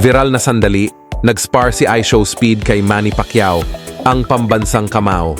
Viral na sandali, nag-spar si iShow Speed kay Manny Pacquiao, ang pambansang kamao.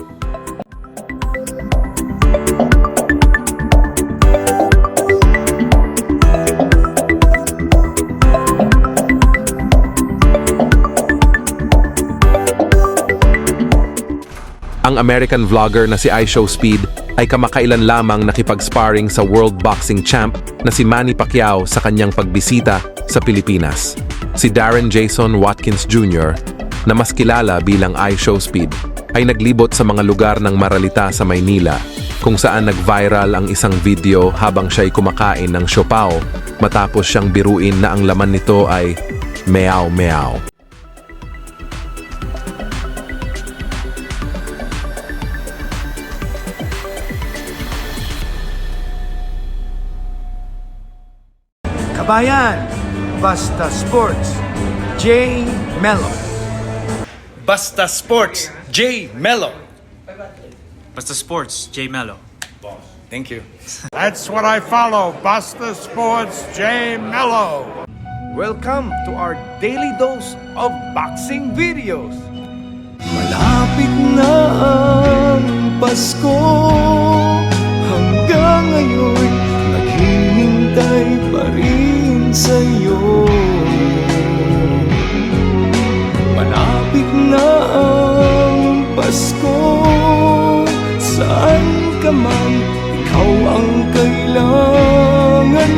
Ang American vlogger na si iShow Speed ay kamakailan lamang nakipag-sparring sa World Boxing Champ na si Manny Pacquiao sa kanyang pagbisita sa Pilipinas. Si Darren Jason Watkins Jr., na mas kilala bilang iShow Speed, ay naglibot sa mga lugar ng Maralita sa Maynila kung saan nag-viral ang isang video habang siya'y kumakain ng siopaw matapos siyang biruin na ang laman nito ay meow meow. Kabayan, Basta Sports, J. Mello. Basta Sports, J. Mello. Basta Sports, J Mello. Thank you. That's what I follow. Buster Sports J Mello. Welcome to our daily dose of boxing videos. Malapit na ang Pasko sa'yo. Malapit na ang Pasko. Saan ka man Ikaw ang kailangan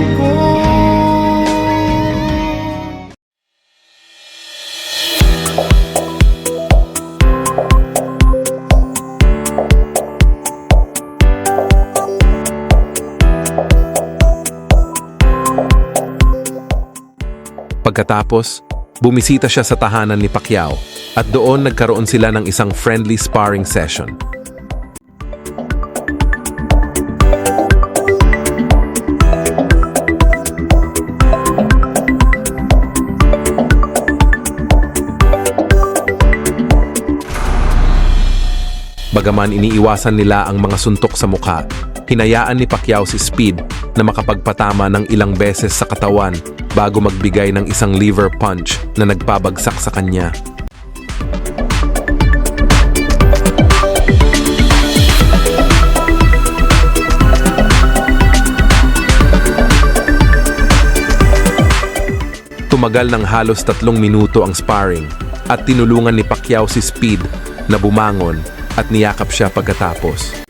Pagkatapos, bumisita siya sa tahanan ni Pacquiao at doon nagkaroon sila ng isang friendly sparring session. Bagaman iniiwasan nila ang mga suntok sa mukha, hinayaan ni Pacquiao si Speed na makapagpatama ng ilang beses sa katawan bago magbigay ng isang liver punch na nagpabagsak sa kanya. Tumagal ng halos tatlong minuto ang sparring at tinulungan ni Pacquiao si Speed na bumangon at niyakap siya pagkatapos.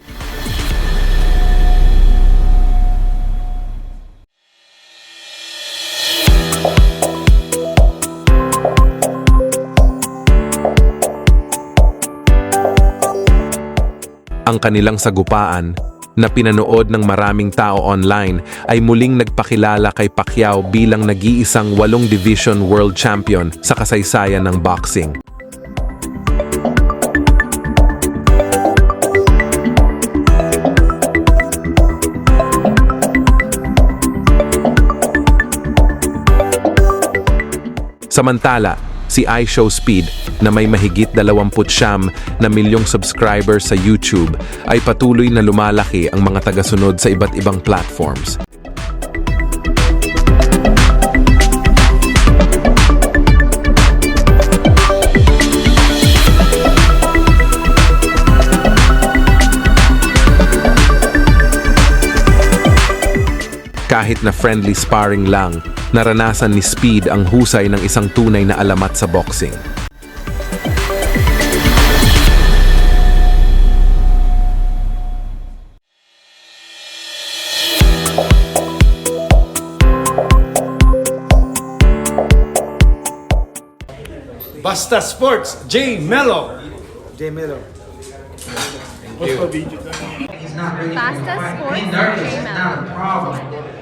Ang kanilang sagupaan na pinanood ng maraming tao online ay muling nagpakilala kay Pacquiao bilang nag-iisang walong division world champion sa kasaysayan ng boxing. Samantala, si iShow Speed na may mahigit 29 na milyong subscribers sa YouTube ay patuloy na lumalaki ang mga tagasunod sa iba't ibang platforms. Kahit na friendly sparring lang, naranasan ni Speed ang husay ng isang tunay na alamat sa boxing. Basta Sports, J. Mello. J. Mello. Basta Sports, J Mello.